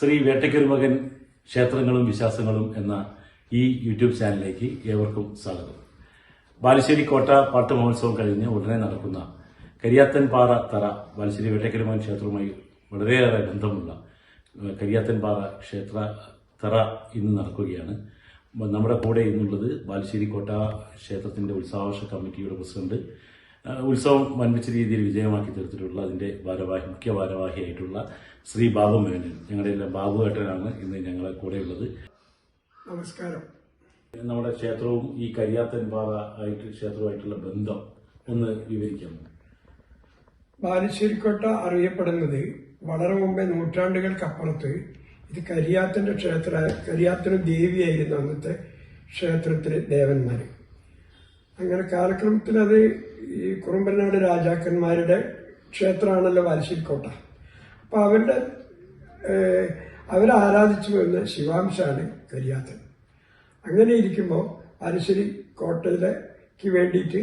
ശ്രീ വേട്ടയ്ക്കൊരു മകൻ ക്ഷേത്രങ്ങളും വിശ്വാസങ്ങളും എന്ന ഈ യൂട്യൂബ് ചാനലിലേക്ക് ഏവർക്കും സ്വാഗതം. ബാലുശ്ശേരി കോട്ട പാട്ട് മഹോത്സവം കഴിഞ്ഞ് ഉടനെ നടക്കുന്ന കരിയാത്തൻ പാറ തറ ബാലുശ്ശേരി വേട്ടയ്ക്കൊരു മകൻ ക്ഷേത്രവുമായി വളരെയേറെ ബന്ധമുള്ള ഏഹ്, കരിയാത്തൻ പാറ ക്ഷേത്ര തറ ഇന്ന് നടക്കുകയാണ്. നമ്മുടെ കൂടെ ഇന്നുള്ളത് ബാലുശ്ശേരി കോട്ട ക്ഷേത്രത്തിന്റെ ഉത്സാഹവർഷ കമ്മിറ്റിയുടെ പ്രസിഡന്റ് ഉത്സവം വൻപിച്ച രീതിയിൽ വിജയമാക്കി തീർത്തിട്ടുള്ള അതിന്റെ ഭാരവാഹി മുഖ്യ ഭാരവാഹിയായിട്ടുള്ള ശ്രീ ബാബു മേനൻ. ഞങ്ങളുടെ എല്ലാം ബാബു ഏട്ടനാണ് ഇന്ന് ഞങ്ങളെ കൂടെയുള്ളത്. നമസ്കാരം. നമ്മുടെ ക്ഷേത്രവും ഈ കരിയാത്തൻ പാറ ആയിട്ട് ക്ഷേത്രവുമായിട്ടുള്ള ബന്ധം ഒന്ന് വിവരിക്കാമോ ബാലുശ്ശേരിക്കോട്ട അറിയപ്പെടുന്നത് വളരെ മുമ്പേ നൂറ്റാണ്ടുകൾക്കപ്പുറത്ത് ഇത് കരിയാത്തന്റെ ക്ഷേത്ര കരിയാത്തനും ദേവിയായിരുന്നു അന്നത്തെ ക്ഷേത്രത്തിലെ ദേവന്മാര്. അങ്ങനെ കാലക്രമത്തിൽ അത് ഈ കുറുമ്പനാട് രാജാക്കന്മാരുടെ ക്ഷേത്രമാണല്ലോ ബാലുശ്ശേരിക്കോട്ട അപ്പൊ അവരുടെ അവരാരാധിച്ചു വരുന്ന ശിവാംശാണ് കരിയാത്തൻ. അങ്ങനെ ഇരിക്കുമ്പോൾ അരിശ്ശേരി കോട്ടയിലേക്ക് വേണ്ടിയിട്ട്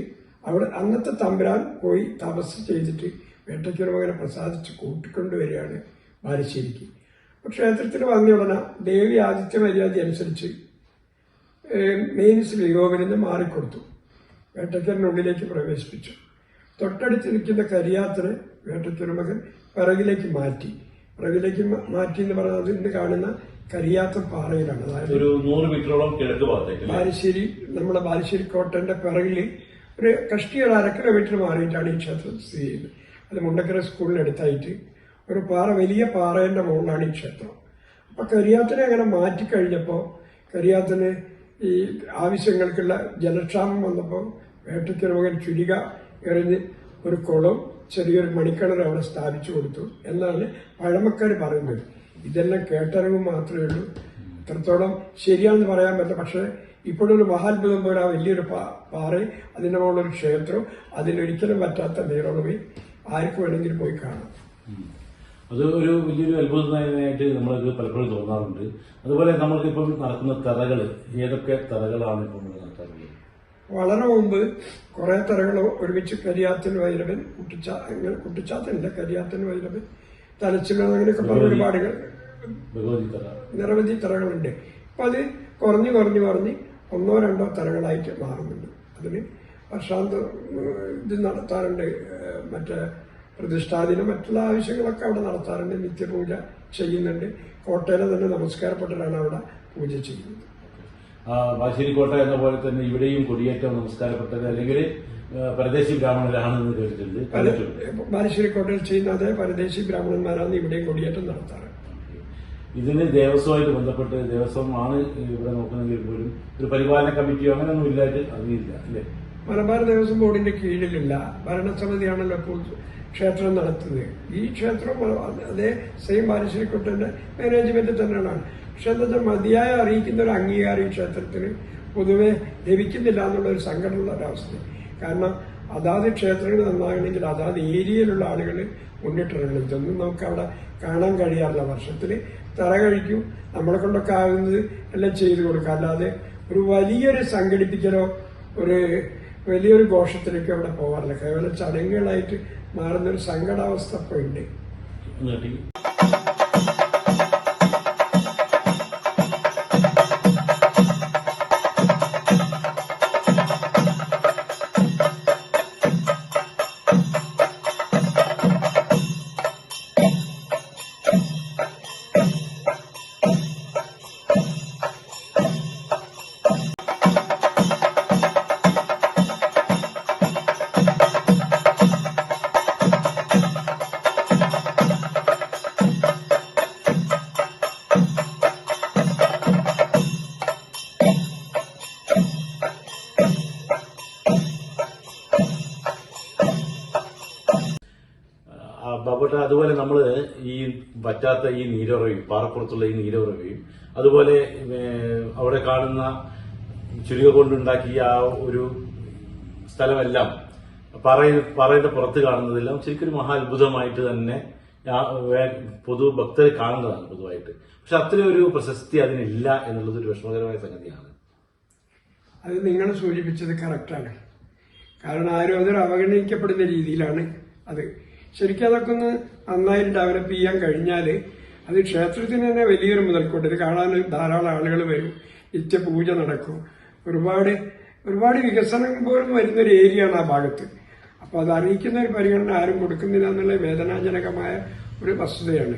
അവിടെ അന്നത്തെ തമ്പുരാൻ പോയി തപസ് ചെയ്തിട്ട് വേട്ടയ്ക്കൊരു മകനെ പ്രസാദിച്ച് കൂട്ടിക്കൊണ്ടുവരികയാണ് ബാലശ്ശേരിക്ക് അപ്പോൾ ക്ഷേത്രത്തിൽ വന്ന ഉടനെ ദേവി ആദിത്യ മര്യാദ അനുസരിച്ച് മെയിൻസ് നിന്ന് മാറിക്കൊടുത്തു. വേട്ടയ്ക്കലിനുള്ളിലേക്ക് പ്രവേശിപ്പിച്ചു. തൊട്ടടുത്ത് നിൽക്കുന്ന കരിയാത്തന് വേട്ടയ്ക്കൊരു മകൻ പിറകിലേക്ക് മാറ്റി. പിറകിലേക്ക് മാറ്റി എന്ന് പറഞ്ഞാൽ ഇന്ന് കാണുന്ന കരിയാത്ത പാറയിലാണ്. അതായത് ഒരു നൂറ് മീറ്ററോളം കിഴക്ക് ഭാഗത്തേക്ക് അല്ലേ? ബാലുശ്ശേരി നമ്മുടെ ബാലുശ്ശേരി കോട്ടന്റെ പിറകിൽ ഒരു കഷ്ടി ഒരു അര കിലോമീറ്റർ മാറിയിട്ടാണ് ഈ ക്ഷേത്രം സ്ഥിതി ചെയ്യുന്നത്. അത് മുണ്ടക്കര സ്കൂളിനടുത്തായിട്ട് ഒരു പാറ വലിയ പാറയുടെ മുകളിലാണ് ഈ ക്ഷേത്രം. അപ്പൊ കരിയാത്തിനെ അങ്ങനെ മാറ്റിക്കഴിഞ്ഞപ്പോൾ കരിയാത്തിന് ഈ ആവശ്യങ്ങൾക്കുള്ള ജലക്ഷാമം വന്നപ്പോൾ വേട്ടയ്ക്കൊരു മകൻ ചുരിക എറിഞ്ഞ് ഒരു കുളം ചെറിയൊരു മണിക്കണർ അവിടെ സ്ഥാപിച്ചു കൊടുത്തു എന്നാണ് പഴമക്കാർ പറയുന്നത്. ഇതെല്ലാം കേട്ടറിവ് മാത്രമേ ഉള്ളൂ. ഇത്രത്തോളം ശരിയാണെന്ന് പറയാൻ പറ്റില്ല. പക്ഷേ ഇപ്പോഴൊരു മഹാത്ഭുതം പോലെ ആ വലിയൊരു പാറ അതിന്റെ മുകളിലൊരു ക്ഷേത്രം അതിലൊരിക്കലും പറ്റാത്ത നീറോളമി ആർക്ക് വേണമെങ്കിലും പോയി കാണാം. അത് ഒരു വലിയൊരു അത്ഭുതമായിട്ട് നമ്മളത് പലപ്പോഴും തോന്നാറുണ്ട്. അതുപോലെ നമ്മൾക്ക് ഇപ്പം നടക്കുന്ന തറകൾ ഏതൊക്കെ തറകളാണ് ഇപ്പം നമ്മൾ നടത്താറുള്ളത്? വളരെ മുമ്പ് കുറെ തരങ്ങൾ ഒരുമിച്ച് കരിയാത്തൻ വൈരവൻ കുട്ടിച്ചാ അങ്ങനെ കുട്ടിച്ചാത്തനില്ല കരിയാത്തൻ വൈരവൻ തലച്ചില അങ്ങനെയൊക്കെ പറഞ്ഞ ഒരുപാട് ഭഗവതി തറ നിരവധി തറകളുണ്ട് അപ്പൊ അത് കുറഞ്ഞു കുറഞ്ഞു കുറഞ്ഞ് ഒന്നോ രണ്ടോ തരങ്ങളായിട്ട് മാറുന്നുണ്ട്. അതിന് വർഷാന്ത ഇത് നടത്താറുണ്ട്. മറ്റേ പ്രതിഷ്ഠാദിനം മറ്റുള്ള ആവശ്യങ്ങളൊക്കെ അവിടെ നടത്താറുണ്ട്. നിത്യപൂജ ചെയ്യുന്നുണ്ട്. കോട്ടയിലെ തന്നെ നമസ്കാരപ്പെട്ടവരാണ് അവിടെ പൂജ ചെയ്യുന്നത്. ബാശ്ശേരിക്കോട്ട എന്ന പോലെ തന്നെ ഇവിടെയും കൊടിയേറ്റം നമസ്കാരപ്പെട്ടത് അല്ലെങ്കിൽ പരദേശി ബ്രാഹ്മണരാണെന്ന് കേട്ടിട്ടുണ്ട്. കണ്ടിട്ടുണ്ട് ചെയ്യുന്നത് പരദേശി ബ്രാഹ്മണന്മാരാണ് ഇവിടെയും കൊടിയേറ്റം നടത്താറ്. ഇതിന് ദേവസ്വമായിട്ട് ബന്ധപ്പെട്ട് ദേവസ്വം ആണ് ഇവിടെ നോക്കുന്നതെങ്കിൽ പോലും ഒരു പരിപാലന കമ്മിറ്റിയോ അങ്ങനെയൊന്നും ഇല്ലായിട്ട് അറിയില്ല അല്ലേ? മലബാർ ദേവസ്വം ബോർഡിന്റെ കീഴിലില്ല. ഭരണസമിതിയാണല്ലോ ഇപ്പോൾ ക്ഷേത്രം നടത്തുന്നത്. ഈ ക്ഷേത്രം അതേ സെയിം ബാലശ്ശേരിക്കോട്ടന്റെ മാനേജ്മെന്റ് തന്നെയാണ്. വെച്ചാൽ മതിയായ അറിയിക്കുന്ന ഒരു അംഗീകാരം ഈ ക്ഷേത്രത്തിന് പൊതുവെ ലഭിക്കുന്നില്ല എന്നുള്ള ഒരു സങ്കടമുള്ള ഒരവസ്ഥ കാരണം അതാത് ക്ഷേത്രങ്ങൾ നന്നാകണമെങ്കിൽ അതാത് ഏരിയയിലുള്ള ആളുകൾ മുന്നിട്ടിറങ്ങണം. ഇതൊന്നും നമുക്ക് അവിടെ കാണാൻ കഴിയാറില്ല. വർഷത്തിൽ തറ കഴിക്കും നമ്മളെ കൊണ്ടൊക്കെ ആകുന്നത് എല്ലാം ചെയ്തു കൊടുക്കുക അല്ലാതെ ഒരു വലിയൊരു സംഘടിപ്പിക്കലോ ഒരു വലിയൊരു ഘോഷത്തിലേക്ക് അവിടെ പോകാറില്ല. കേവലം ചടങ്ങുകളായിട്ട് മാറുന്ന ഒരു സങ്കടാവസ്ഥ ഇപ്പോൾ ഉണ്ട്. പറ്റാത്ത ഈ നീരുറവയും പാറപ്പുറത്തുള്ള ഈ നീരുറവയും അതുപോലെ അവിടെ കാണുന്ന ചുരുക കൊണ്ടുണ്ടാക്കിയ ആ ഒരു സ്ഥലമെല്ലാം പറയ പാറയുടെ പുറത്ത് കാണുന്നതെല്ലാം ശരിക്കും ഒരു മഹാ അത്ഭുതമായിട്ട് തന്നെ പൊതു ഭക്തർ കാണുന്നതാണ് പൊതുവായിട്ട്. പക്ഷെ അത്രയും ഒരു പ്രശസ്തി അതിനില്ല എന്നുള്ളത് ഒരു വിഷമകരമായ സംഗതിയാണ്. അത് നിങ്ങൾ സൂചിപ്പിച്ചത് കറക്റ്റാണ് കാരണം ആരും അതൊരു അവഗണിക്കപ്പെടുന്ന രീതിയിലാണ് അത്. ശരിക്കും അതൊക്കെ ഒന്ന് നന്നായി ഡെവലപ്പ് ചെയ്യാൻ കഴിഞ്ഞാൽ അത് ക്ഷേത്രത്തിന് തന്നെ വലിയൊരു മുതൽക്കൂട്ട്. ഇത് കാണാൻ ധാരാളം ആളുകൾ വരും. നിത്യപൂജ നടക്കും. ഒരുപാട് ഒരുപാട് വികസനം പോലും വരുന്നൊരു ഏരിയയാണ് ആ ഭാഗത്ത്. അപ്പോൾ അത് അറിയിക്കുന്ന ഒരു പരിഗണന ആരും കൊടുക്കുന്നില്ല എന്നുള്ള വേദനാജനകമായ ഒരു വസ്തുതയാണ്.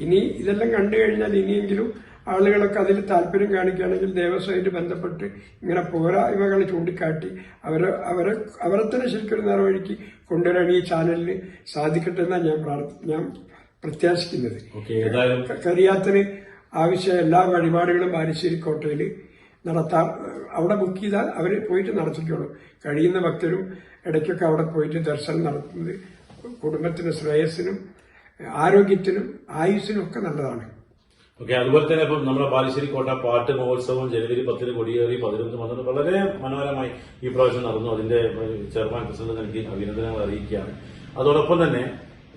ഇനി ഇതെല്ലാം കണ്ടു കഴിഞ്ഞാൽ ഇനിയെങ്കിലും ആളുകളൊക്കെ അതിൽ താല്പര്യം കാണിക്കുകയാണെങ്കിൽ ദേവസ്വമായിട്ട് ബന്ധപ്പെട്ട് ഇങ്ങനെ പോരായ്മകൾ ചൂണ്ടിക്കാട്ടി അവരെ അവരെ അവരെ തന്നെ ശരിക്കും ഒരു നേർവഴിക്ക് കൊണ്ടുവരാൻ ഈ ചാനലിന് സാധിക്കട്ടെ എന്നാണ് ഞാൻ പ്രാർത്ഥ ഞാൻ പ്രത്യാശിക്കുന്നത്. കരിയാത്തിന് ആവശ്യ എല്ലാ വഴിപാടുകളും ബാലുശ്ശേരി കോട്ടയിൽ നടത്താൻ അവിടെ ബുക്ക് ചെയ്താൽ അവർ പോയിട്ട് നടത്തിക്കോളും. കഴിയുന്ന ഭക്തരും ഇടയ്ക്കൊക്കെ അവിടെ പോയിട്ട് ദർശനം നടത്തുന്നത് കുടുംബത്തിന് ശ്രേയസ്സിനും ആരോഗ്യത്തിനും ആയുസ്സിനും ഒക്കെ നല്ലതാണ്. ഓക്കെ അതുപോലെ തന്നെ ഇപ്പം നമ്മുടെ ബാലുശ്ശേരി കോട്ട പാട്ട് മഹോത്സവം ജനുവരി പത്തിന് കൊടിയേറി പതിനൊന്ന് വന്നത് വളരെ മനോഹരമായി ഈ പ്രാവശ്യം നടന്നു. അതിന്റെ ചെയർമാൻ പ്രസിഡന്റ് നൽകി അഭിനന്ദനങ്ങൾ അറിയിക്കുകയാണ്. അതോടൊപ്പം തന്നെ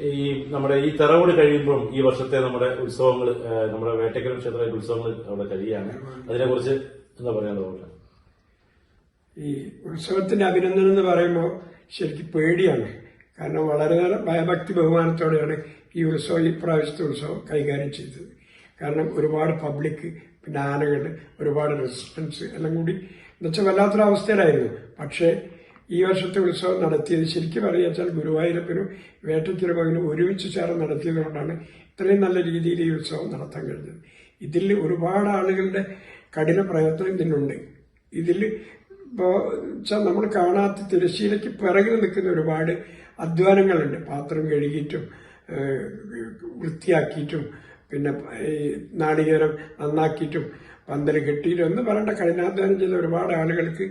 ഈ നമ്മുടെ ഈ തെറവോട് കഴിയുമ്പോഴും ഈ വർഷത്തെ നമ്മുടെ ഉത്സവങ്ങൾ നമ്മുടെ വേട്ടക്കരം ക്ഷേത്ര ഉത്സവങ്ങൾ അവിടെ കഴിയുകയാണ്. അതിനെക്കുറിച്ച് എന്താ പറയാനുള്ളത് ഈ ഉത്സവത്തിന്റെ അഭിനന്ദനം എന്ന് പറയുമ്പോൾ ശരിക്കും പേടിയാണ്. കാരണം വളരെ ഭയഭക്തി ബഹുമാനത്തോടെയാണ് ഈ ഉത്സവം ഈ പ്രാവശ്യത്തെ ഉത്സവം കൈകാര്യം ചെയ്തത്. കാരണം ഒരുപാട് പബ്ലിക് പിന്നെ ആനകൾ ഒരുപാട് റെസിസ്റ്റൻസ് എല്ലാം കൂടി. എന്നുവെച്ചാൽ വല്ലാത്തൊരു അവസ്ഥയിലായിരുന്നു പക്ഷേ ഈ വർഷത്തെ ഉത്സവം നടത്തിയത് ശരിക്കും പറയുകച്ചാൽ ഗുരുവായൂരപ്പനും വേട്ടത്തിരുമകനും മകനും ഒരുമിച്ച് ചേർന്ന് നടത്തിയതുകൊണ്ടാണ് ഇത്രയും നല്ല രീതിയിൽ ഈ ഉത്സവം നടത്താൻ കഴിഞ്ഞത്. ഇതിൽ ഒരുപാട് ആളുകളുടെ കഠിന പ്രയത്നം ഇതിനുണ്ട് ഇതിൽ ഇപ്പോൾ വെച്ചാൽ നമ്മൾ കാണാത്ത തിരശ്ശീലയ്ക്ക് പിറകിൽ നിൽക്കുന്ന ഒരുപാട് അധ്വാനങ്ങളുണ്ട്. പാത്രം കഴുകിയിട്ടും വൃത്തിയാക്കിയിട്ടും പിന്നെ ഈ നാളികേരം നന്നാക്കിയിട്ടും പന്തൽ കെട്ടിയിട്ടും ഒന്നും പറയേണ്ട കഠിനാധ്വാനം ചെയ്ത ഒരുപാട് ആളുകൾക്ക്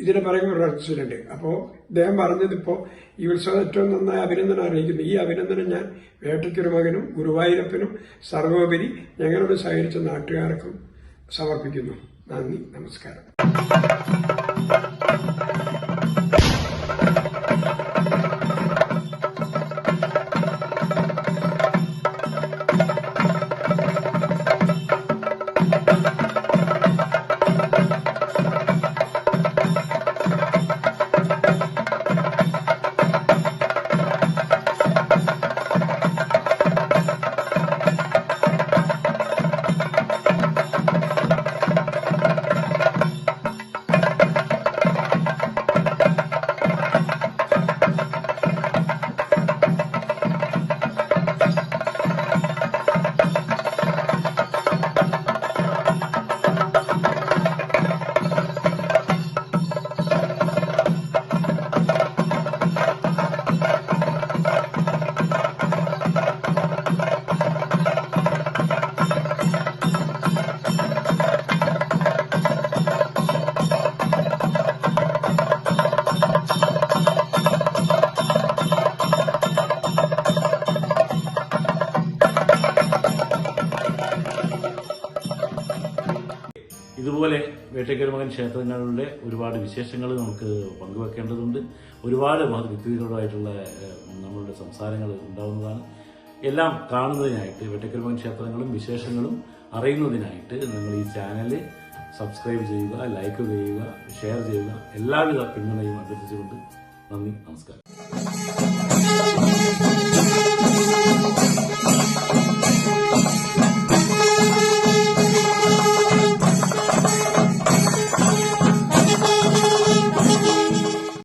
ഇതിനെ പറയുന്ന ഒരു അർച്ചനുണ്ട് അപ്പോൾ ഇദ്ദേഹം പറഞ്ഞതിപ്പോൾ ഈ ഉത്സവം ഏറ്റവും നന്നായി അഭിനന്ദനം അറിയിക്കുന്നു. ഈ അഭിനന്ദനം ഞാൻ വേട്ടയ്ക്കൊരു മകനും ഗുരുവായൂരപ്പനും സർവോപരി ഞങ്ങളോട് സഹകരിച്ച നാട്ടുകാർക്കും സമർപ്പിക്കുന്നു. നന്ദി. നമസ്കാരം. ഇതുപോലെ വേട്ടക്കരമകൻ ക്ഷേത്രങ്ങളുടെ ഒരുപാട് വിശേഷങ്ങൾ നമുക്ക് പങ്കുവെക്കേണ്ടതുണ്ട്. ഒരുപാട് മഹത് വ്യക്തികളായിട്ടുള്ള ഏഹ്, നമ്മളുടെ സംസാരങ്ങൾ ഉണ്ടാവുന്നതാണ്. എല്ലാം കാണുന്നതിനായിട്ട് വേട്ടക്കരമകൻ ക്ഷേത്രങ്ങളും വിശേഷങ്ങളും അറിയുന്നതിനായിട്ട് നിങ്ങൾ ഈ ചാനൽ സബ്സ്ക്രൈബ് ചെയ്യുക ലൈക്ക് ചെയ്യുക ഷെയർ ചെയ്യുക. എല്ലാവിധ പിന്തുണയും അഭ്യർത്ഥിച്ചുകൊണ്ട് നന്ദി നമസ്കാരം.